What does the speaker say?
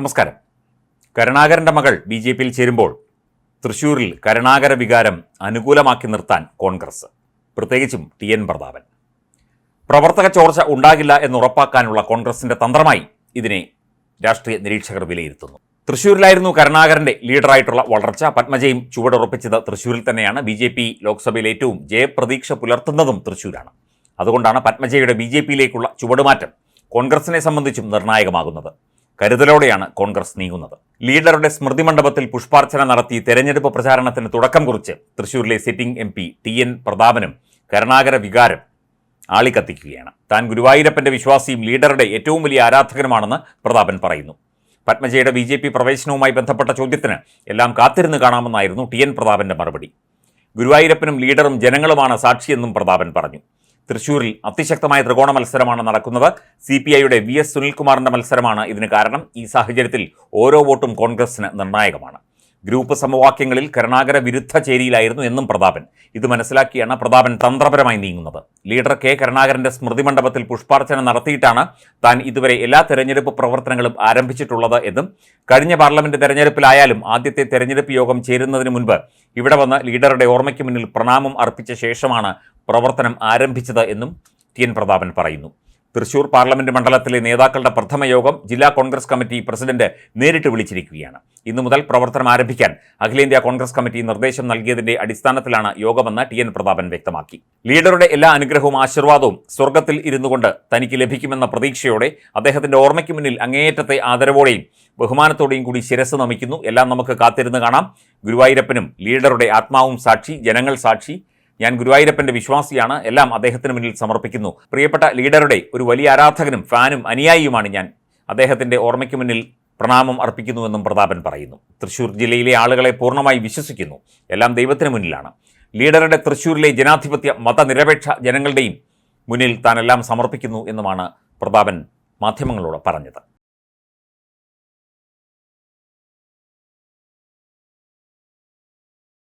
നമസ്കാരം. കരുണാകരന്റെ മകൾ B J പിയിൽ ചേരുമ്പോൾ തൃശൂരിൽ കരുണാകര വികാരം അനുകൂലമാക്കി നിർത്താൻ കോൺഗ്രസ്. പ്രത്യേകിച്ചും ടി എൻ പ്രതാപൻ. പ്രവർത്തക ചോർച്ച ഉണ്ടാകില്ല എന്നുറപ്പാക്കാനുള്ള കോൺഗ്രസിന്റെ തന്ത്രമായി ഇതിനെ രാഷ്ട്രീയ നിരീക്ഷകർ വിലയിരുത്തുന്നു. തൃശൂരിലായിരുന്നു കരുണാകരന്റെ ലീഡറായിട്ടുള്ള വളർച്ച. പത്മജയും ചുവടുറപ്പിച്ചത് തൃശൂരിൽ തന്നെയാണ്. ബി ജെ പി ലോക്സഭയിൽ ഏറ്റവും ജയപ്രതീക്ഷ പുലർത്തുന്നതും തൃശൂരാണ് അതുകൊണ്ടാണ് പത്മജയുടെ ബി ജെ പിയിലേക്കുള്ള ചുവടുമാറ്റം കോൺഗ്രസിനെ സംബന്ധിച്ചും നിർണായകമാകുന്നത്. കരുതലോടെയാണ് കോൺഗ്രസ് നീങ്ങുന്നത്. ലീഡറുടെ സ്മൃതി മണ്ഡപത്തിൽ പുഷ്പാർച്ചന നടത്തി തെരഞ്ഞെടുപ്പ് പ്രചാരണത്തിന് തുടക്കം കുറിച്ച് തൃശൂരിലെ sitting M P T N പ്രതാപനും Karunakara വികാരം ആളിക്കത്തിക്കുകയാണ്. താൻ ഗുരുവായൂരപ്പന്റെ വിശ്വാസിയും ലീഡറുടെ ഏറ്റവും വലിയ ആരാധകനുമാണെന്ന് പ്രതാപൻ പറയുന്നു. പത്മജയുടെ ബി ജെ പി പ്രവേശനവുമായി ബന്ധപ്പെട്ട ചോദ്യത്തിന് എല്ലാം കാത്തിരുന്ന് കാണാമെന്നായിരുന്നു ടി എൻ പ്രതാപന്റെ മറുപടി. ഗുരുവായൂരപ്പനും ലീഡറും ജനങ്ങളുമാണ് സാക്ഷിയെന്നും പ്രതാപൻ പറഞ്ഞു. തൃശൂരിൽ അതിശക്തമായ ത്രികോണ മത്സരമാണ് നടക്കുന്നത്. സി പി ഐയുടെ വി എസ് സുനിൽകുമാറിന്റെ മത്സരമാണ് ഇതിന് കാരണം. ഈ സാഹചര്യത്തിൽ ഓരോ വോട്ടും കോൺഗ്രസിന് നിർണായകമാണ്. ഗ്രൂപ്പ് സമവാക്യങ്ങളിൽ കരുണാകര വിരുദ്ധ ചേരിയിലായിരുന്നു എന്നും പ്രതാപൻ. ഇത് മനസ്സിലാക്കിയാണ് പ്രതാപൻ തന്ത്രപരമായി നീങ്ങുന്നത്. ലീഡർ കെ കരുണാകരന്റെ സ്മൃതി മണ്ഡപത്തിൽ പുഷ്പാർച്ചന നടത്തിയിട്ടാണ് താൻ ഇതുവരെ എല്ലാ തെരഞ്ഞെടുപ്പ് പ്രവർത്തനങ്ങളും ആരംഭിച്ചിട്ടുള്ളത് എന്നും കഴിഞ്ഞ പാർലമെന്റ് തെരഞ്ഞെടുപ്പിലായാലും ആദ്യത്തെ തെരഞ്ഞെടുപ്പ് യോഗം ചേരുന്നതിന് മുൻപ് ഇവിടെ വന്ന് ലീഡറുടെ ഓർമ്മയ്ക്ക് മുന്നിൽ പ്രണാമം അർപ്പിച്ച ശേഷമാണ് പ്രവർത്തനം ആരംഭിച്ചത് എന്നും ടി എൻ പ്രതാപൻ പറയുന്നു. തൃശൂർ പാർലമെന്റ് മണ്ഡലത്തിലെ നേതാക്കളുടെ പ്രഥമ യോഗം ജില്ലാ കോൺഗ്രസ് കമ്മിറ്റി പ്രസിഡന്റ് നേരിട്ട് വിളിച്ചിരിക്കുകയാണ്. ഇന്നു മുതൽ പ്രവർത്തനം ആരംഭിക്കാൻ അഖിലേന്ത്യാ കോൺഗ്രസ് കമ്മിറ്റി നിർദ്ദേശം നൽകിയതിന്റെ അടിസ്ഥാനത്തിലാണ് യോഗമെന്ന് ടി എൻ പ്രതാപൻ വ്യക്തമാക്കി. ലീഡറുടെ എല്ലാ അനുഗ്രഹവും ആശീർവാദവും സ്വർഗത്തിൽ ഇരുന്നുകൊണ്ട് തനിക്ക് ലഭിക്കുമെന്ന പ്രതീക്ഷയോടെ അദ്ദേഹത്തിന്റെ ഓർമ്മയ്ക്ക് മുന്നിൽ അങ്ങേയറ്റത്തെ ആദരവോടെയും ബഹുമാനത്തോടെയും കൂടി ശിരസ് നമിക്കുന്നു. എല്ലാം നമുക്ക് കാത്തിരുന്ന് കാണാം. ഗുരുവായൂരപ്പനും ലീഡറുടെ ആത്മാവും സാക്ഷി ജനങ്ങൾ സാക്ഷി. ഞാൻ ഗുരുവായൂരപ്പന്റെ വിശ്വാസിയാണ്. എല്ലാം അദ്ദേഹത്തിന് മുന്നിൽ സമർപ്പിക്കുന്നു. പ്രിയപ്പെട്ട ലീഡറുടെ ഒരു വലിയ ആരാധകനും ഫാനും അനുയായിയുമാണ് ഞാൻ. അദ്ദേഹത്തിന്റെ ഓർമ്മയ്ക്ക് മുന്നിൽ പ്രണാമം അർപ്പിക്കുന്നുവെന്നും പ്രതാപൻ പറയുന്നു. തൃശൂർ ജില്ലയിലെ ആളുകളെ പൂർണമായി വിശ്വസിക്കുന്നു. എല്ലാം ദൈവത്തിന് മുന്നിലാണ്. ലീഡറുടെ തൃശൂരിലെ ജനാധിപത്യ മതനിരപേക്ഷ ജനങ്ങളുടെയും മുന്നിൽ താനെല്ലാം സമർപ്പിക്കുന്നു എന്നുമാണ് പ്രതാപൻ മാധ്യമങ്ങളോട് പറഞ്ഞത്.